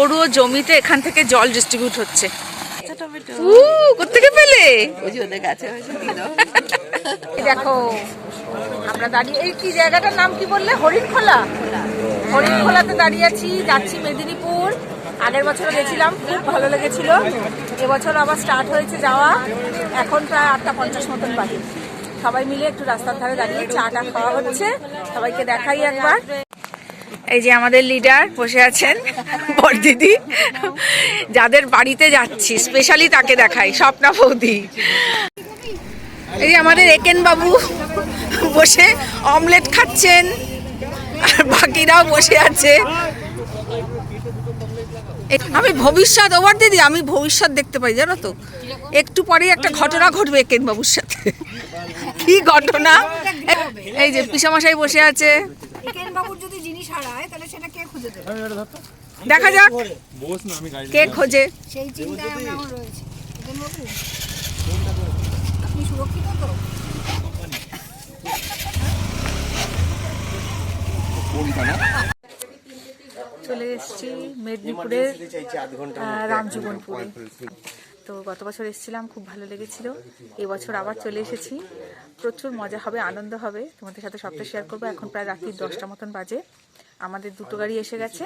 পড়ুয়ো জমিতে এখান থেকে জল ডিস্ট্রিবিউট হচ্ছে। আচ্ছা কোথেকে পেলে? দেখো আমরা দাঁড়িয়ে এই কি জায়গাটার নাম কি বললে? হরিণখোলা? হরিণখোলাতে দাঁড়িয়ে আছি যাচ্ছি মেদিনীপুর। আগের বছর গেছিলাম খুব ভালো লেগেছিল। এবছর আবার স্টার্ট হয়েছে যাওয়া। এখন প্রায় আটটা পঞ্চাশ মতন বাজে সবাই মিলে একটু রাস্তার ধারে দাঁড়িয়ে চাটা খাওয়া হচ্ছে। সবাইকে দেখাই একবার। এই যে আমাদের লিডার বসে আছেন, বরদিদি। যাদের বাড়িতে যাচ্ছি স্পেশালি তাকে দেখাই, স্বপ্না বৌদি। এই যে আমাদের একেন বাবু বসে অমলেট খাচ্ছেন, আর বাকিরাও বসে আছে। আমি ভবিষ্যৎ ওভার দিদি আমি ভবিষ্যৎ দেখতে পাই, জানো তো? একটু পরে একটা ঘটনা ঘটবে একেন বাবুর সাথে। কি ঘটনা? এই যে পিসামশাই বসে আছে। হারায় তাহলে সেটা কে খুঁজে দেবে? দেখা যাক। কে খোঁজে? সেই চিন্তায় আমরা রয়েছি। আপনি সুরক্ষিত তো? চলে এসেছি মেদিনীপুরের আহ, রামজীবনপুরে। তো গত বছর এসেছিলাম খুব ভালো লেগেছিল। এবছর আবার চলে এসেছি। প্রচুর মজা হবে আনন্দ হবে। তোমাদের সাথে সবটা শেয়ার করব। এখন প্রায় রাত্রি দশটা মতন বাজে। আমাদের দুটো গাড়ি এসে গেছে,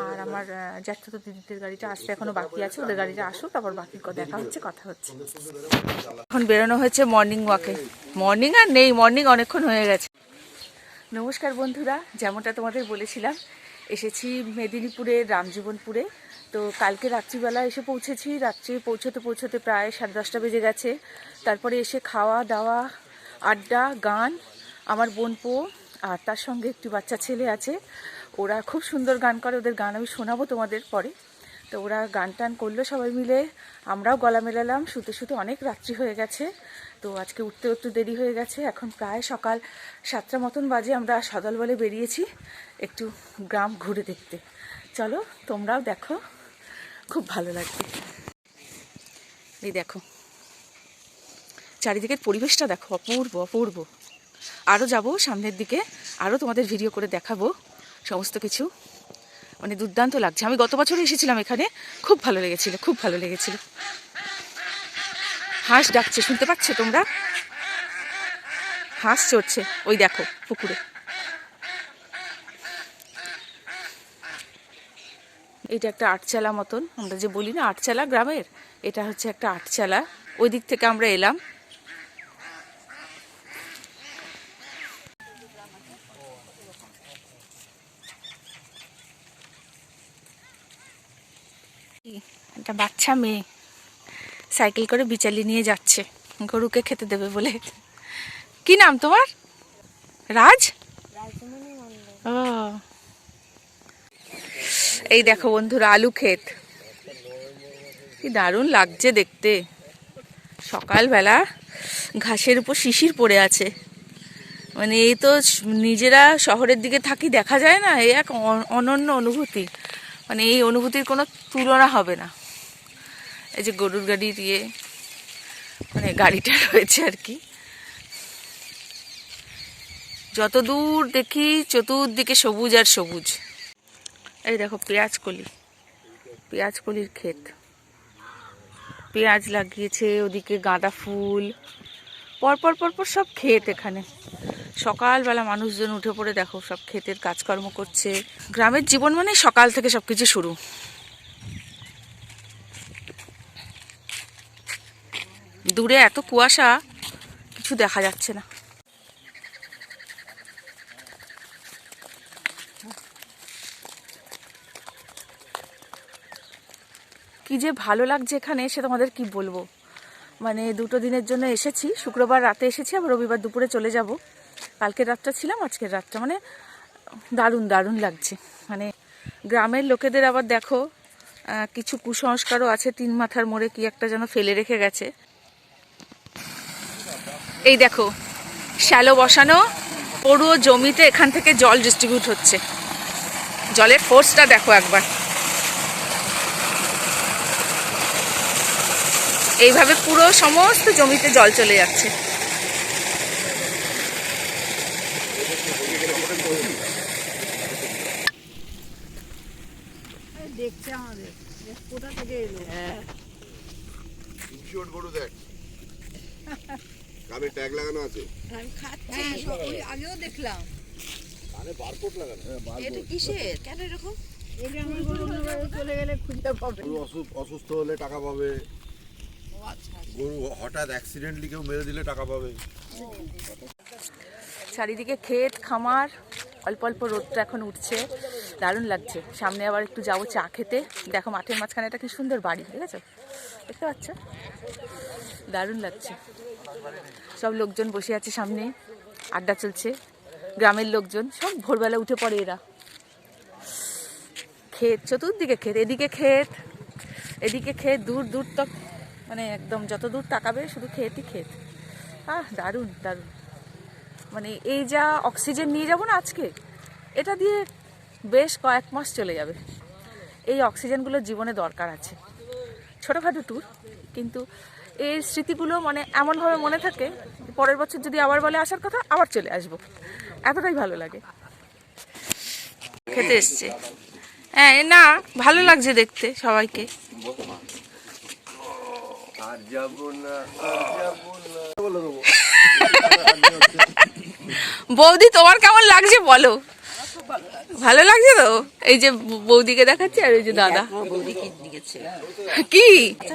আর আমার জ্যাঠতো দিদিদের গাড়িটা আসতে এখনও বাকি আছে, ওদের গাড়িটা আসুক, তারপর বাকি দেখা হচ্ছে, কথা হচ্ছে। এখন বেরোনো হয়েছে মর্নিং ওয়াকে মর্নিং আর নেই মর্নিং অনেকক্ষণ হয়ে গেছে। নমস্কার বন্ধুরা, যেমনটা তোমাদের বলেছিলাম, এসেছি মেদিনীপুরের রামজীবনপুরে। তো কালকে রাত্রিবেলা এসে পৌঁছেছি, রাত্রি পৌঁছতে পৌঁছতে প্রায় সাড়ে দশটা বেজে গেছে। তারপরে এসে খাওয়া দাওয়া, আড্ডা, গান, আমার বোনপো আর তার সঙ্গে একটি বাচ্চা ছেলে আছে। ওরা খুব সুন্দর গান করে, ওদের গান আমি শোনাবো তোমাদের পরে। তো ওরা গান টান করল সবাই মিলে। আমরাও গলা মেলালাম, শুতে শুতে অনেক রাত্রি হয়ে গেছে। তো আজকে উঠতে একটু দেরি হয়ে গেছে। এখন প্রায় সকাল সাতটা মতন বাজে আমরা সদল বলে বেরিয়েছি একটু গ্রাম ঘুরে দেখতে। চলো, তোমরাও দেখো। খুব ভালো লাগবে। এই দেখো, চারিদিকের পরিবেশটা দেখো অপূর্ব অপূর্ব। আরও যাব সামনের দিকে আরও তোমাদের ভিডিও করে দেখাবো সমস্ত কিছু। মানে দুর্দান্ত লাগছে। আমি গত বছর এসেছিলাম এখানে। খুব ভালো লেগেছিল, খুব ভালো লেগেছিল। হাঁস ডাকছে, শুনতে পাচ্ছ তোমরা? হাঁস চড়ছে, ওই দেখো পুকুরে। এটা একটা আটচালা মতন, আমরা যে বলি না আটচালা গ্রামের, এটা হচ্ছে একটা আটচালা। ওই দিক থেকে আমরা এলাম। একটা বাচ্চা মেয়ে সাইকেল করে বিচালি নিয়ে যাচ্ছে। গরুকে খেতে দেবে বলে। কি নাম তোমার? রাজ? ও। এই দেখো বন্ধুরা, আলু ক্ষেত। কি দারুণ লাগছে দেখতে। সকালবেলা ঘাসের উপর শিশির পড়ে আছে। মানে এই তো নিজেরা শহরের দিকে থাকি দেখা যায় না, এই এক অনন্য অনুভূতি। মানে এই অনুভূতির কোনো তুলনা হবে না। এই যে গরুর গাড়ি দিয়ে মানে গাড়িটা রয়েছে আর কি। যত দূর দেখি চতুর্দিকে সবুজ আর সবুজ। এই দেখো, পেঁয়াজ কলি। পেঁয়াজ কলির ক্ষেত। পেঁয়াজ লাগিয়েছে, ওদিকে গাঁদা ফুল। পরপর পরপর সব ক্ষেত এখানে। সকালবেলা মানুষজন উঠে পড়ে দেখো, সব ক্ষেতের কাজকর্ম করছে। গ্রামের জীবন মানে সকাল থেকে সব কিছু শুরু। দূরে এত কুয়াশা, কিছু দেখা যাচ্ছে না। কি যে ভালো লাগছে এখানে, সে তোমাদের কি বলব? মানে দুটো দিনের জন্য এসেছি, শুক্রবার রাতে এসেছি, আবার রবিবার দুপুরে চলে যাব। কালকের রাতটা ছিলাম, আজকের রাতটা মানে দারুণ দারুণ লাগছে। মানে গ্রামের লোকেদের আবার দেখো কিছু কুসংস্কারও আছে তিন মাথার মোড়ে, কি একটা যেন ফেলে রেখে গেছে। এই দেখো, শ্যালো বসানো, পুরো জমিতে এখান থেকে জল ডিস্ট্রিবিউট হচ্ছে। জলের ফোর্সটা দেখো একবার। এইভাবে পুরো সমস্ত জমিতে জল চলে যাচ্ছে। দেখছে আমার কোথা থেকে এলো? গরু দেখ। কানে ট্যাগ লাগানো আছে। আমি খাচ্ছি। হ্যাঁ ওই আগেও দেখলাম। কানে বারকোড লাগানো। হ্যাঁ এটা কিসের? কেন এরকম? এই আমার গরু চলে গেলে খুঁজে পাবে। অসুস্থ অসুস্থ হলে টাকা পাবে। গরু হঠাৎ অ্যাক্সিডেন্টলি কেউ মেরে দিলে টাকা পাবে। চারিদিকে ক্ষেত খামার অল্প অল্প রোদটা এখন উঠছে। দারুণ লাগছে। সামনে আবার একটু যাব চা খেতে। দেখো মাঠের মাঝখানে একটা কি সুন্দর বাড়ি ঠিক আছে দেখতে পাচ্ছ? দারুণ লাগছে। সব লোকজন বসে আছে সামনে। আড্ডা চলছে। গ্রামের লোকজন, সব ভোরবেলা উঠে পড়ে এরা। ক্ষেত, চতুর্দিকে ক্ষেত, এদিকে ক্ষেত এদিকে ক্ষেত, দূর দূর তক মানে একদম যত দূর তাকাবে, শুধু ক্ষেতই ক্ষেত। আহ, দারুণ দারুণ। মানে এই যা অক্সিজেন নিয়ে যাব না আজকে, এটা দিয়ে বেশ কয়েক মাস চলে যাবে। এই অক্সিজেনগুলো জীবনে দরকার আছে। ছোটোখাটো ট্যুর কিন্তু এই স্মৃতিগুলো মানে এমনভাবে মনে থাকে পরের বছর যদি আবার বলে আসার কথা আবার চলে আসব। এতটাই ভালো লাগে। খেতে এসছে। হ্যাঁ না ভালো লাগছে দেখতে সবাইকে। বৌদি তোমার কেমন লাগছে বলো? ভালো লাগছে তো? এই যে বৌদিকে দেখাচ্ছে আর এই যে দাদা। বৌদি কি দিয়েছে। কি?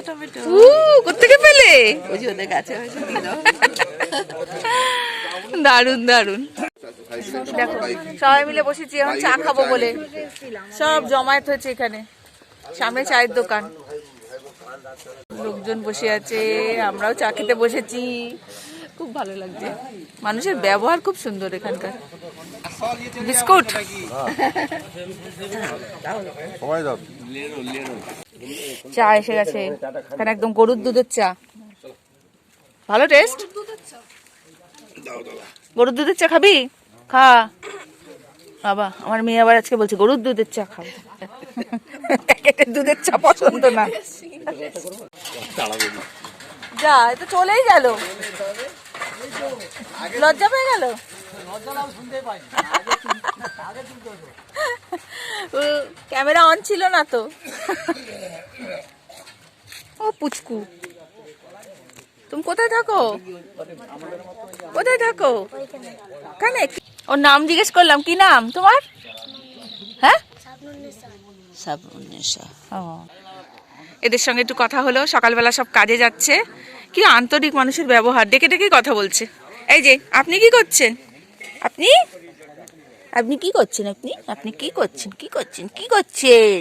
টমেটো। উ কোথেকে পেলে? ওই যে ওদের গাছে দারুণ দারুণ দেখো সবাই মিলে বসেছি এখন চা খাব বলে। সব জমায়েত হয়েছে এখানে। সামনে চায়ের দোকান। লোকজন বসে আছে আমরাও চা খেতে বসেছি। খুব ভালো লাগছে। মানুষের ব্যবহার খুব সুন্দর এখানকার। বিস্কুট। চা এসে গেছে। এখানে একদম গরুর দুধের চা। ভালো টেস্ট গরুর দুধের চা খাবি? খা। বাবা আমার মেয়ে আবার আজকে বলছে গরুর দুধের চা খাব প্যাকেটের দুধের চা পছন্দ না। যা এ তো চলেই গেল। লজ্জা পেয়ে গেল? ক্যামেরা অন ছিল না তো। ও পুচকু। তুমি কোথায় থাকো? কোথায় থাকো? কানে ওর নাম জিজ্ঞেস করলাম কি নাম? তোমার? হ্যাঁ? এদের সঙ্গে একটু কথা হলো সকালবেলা সব কাজে যাচ্ছে। কি আন্তরিক মানুষের ব্যবহার ডেকে ডেকে কথা বলছে। এই যে আপনি কি করছেন? আপনি? আপনি কি করছেন আপনি? আপনি কি করছেন? কি করছেন? কি করছেন?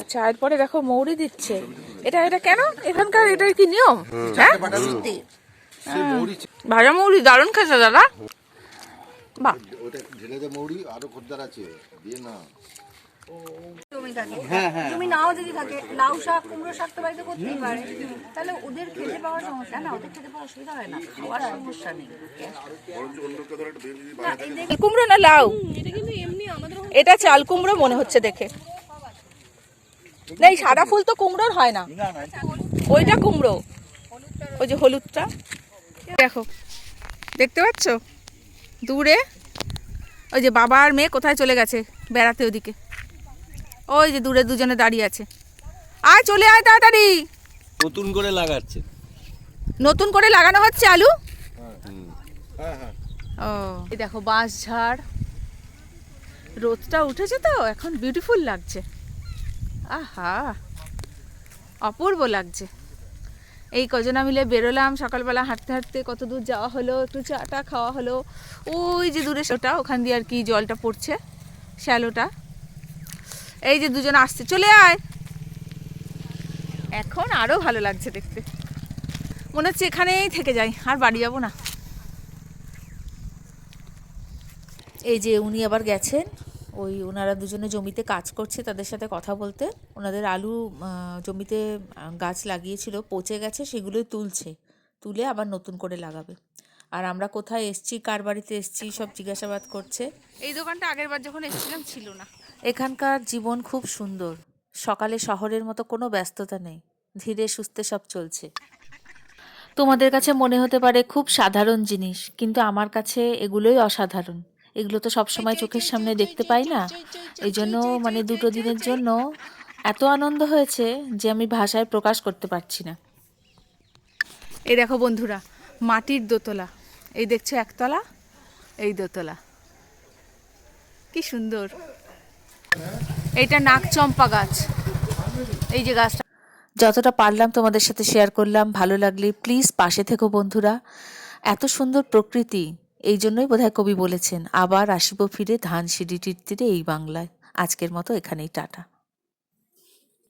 আচ্ছা এরপরে দেখো মৌরি দিচ্ছে। এটা এটা কেন? এখানকার এটা কি নিয়ম? হ্যাঁ? ভাজা মৌরি দারুণ খেতে দাদা। বাহ। ওটা ঢেলে মৌরি আরও খদ্দার আছে। দিয়ে না। জমি থাকে। জমি নাও যদি থাকে লাউ শাক কুমড়ো শাক তো বাড়িতে করতেই পারে। তাহলে ওদের খেতে পাওয়ার সমস্যা না ওদের খেতে পাওয়ার অসুবিধা হয় না খাওয়ার সমস্যা নেই। কুমড়ো না লাউ। এটা চাল কুমড়ো মনে হচ্ছে দেখে। না এই সাদা ফুল তো কুমড়োর হয় না। ওইটা কুমড়ো। ওই যে হলুদটা। দেখো দেখতে পাচ্ছ? দূরে ওই যে বাবা আর মেয়ে কোথায় চলে গেছে বেড়াতে ওদিকে। ওই যে দূরে দুজনে দাঁড়িয়ে আছে। আয় চলে আয় তাড়াতাড়ি। নতুন করে লাগাচ্ছে। নতুন করে লাগানো হচ্ছে আলু? হ্যাঁ হ্যাঁ। ও। এই দেখো বাঁশ ঝাড়। রোদটা উঠেছে তো এখন বিউটিফুল লাগছে। আহা অপূর্ব লাগছে। এই কজনা মিলে বেরোলাম সকালবেলা হাঁটতে হাঁটতে কত দূর যাওয়া হলো একটু চাটা খাওয়া হলো। ওই যে দূরে সেটা ওখান দিয়ে আর কি জলটা পড়ছে শ্যালোটা। এই যে দুজন আসছে চলে আয়। এখন আরও ভালো লাগছে দেখতে। মনে হচ্ছে এখানেই থেকে যাই আর বাড়ি যাব না। এই যে উনি আবার গেছেন ওই ওনারা দুজনে জমিতে কাজ করছে তাদের সাথে কথা বলতে। ওনাদের আলু জমিতে গাছ লাগিয়েছিল পচে গেছে সেগুলোই তুলছে। তুলে আবার নতুন করে লাগাবে। আর আমরা কোথায় এসছি কার বাড়িতে এসছি সব জিজ্ঞাসাবাদ করছে। এই দোকানটা আগের বার যখন এসেছিলাম ছিল না। এখানকার জীবন খুব সুন্দর। সকালে শহরের মতো কোনো ব্যস্ততা নেই। ধীরে সুস্থে সব চলছে। তোমাদের কাছে মনে হতে পারে খুব সাধারণ জিনিস, কিন্তু আমার কাছে এগুলোই অসাধারণ। এগুলো তো সবসময় চোখের সামনে দেখতে পাই না। এই জন্য মানে দুটো দিনের জন্য এত আনন্দ হয়েছে যে আমি ভাষায় প্রকাশ করতে পারছি না। এই দেখো বন্ধুরা, মাটির দোতলা। এই দেখছ একতলা, এই দোতলা। কি সুন্দর। এইটা নাকচম্পা গাছ। এই যে গাছটা। যতটা পারলাম তোমাদের সাথে শেয়ার করলাম, ভালো লাগলে প্লিজ পাশে থেকো বন্ধুরা। এত সুন্দর প্রকৃতি, এই জন্যই বোধহয় কবি বলেছেন, আবার আসিব ফিরে ধান সিঁড়িটির তীরে এই বাংলায়। আজকের মতো এখানেই টাটা।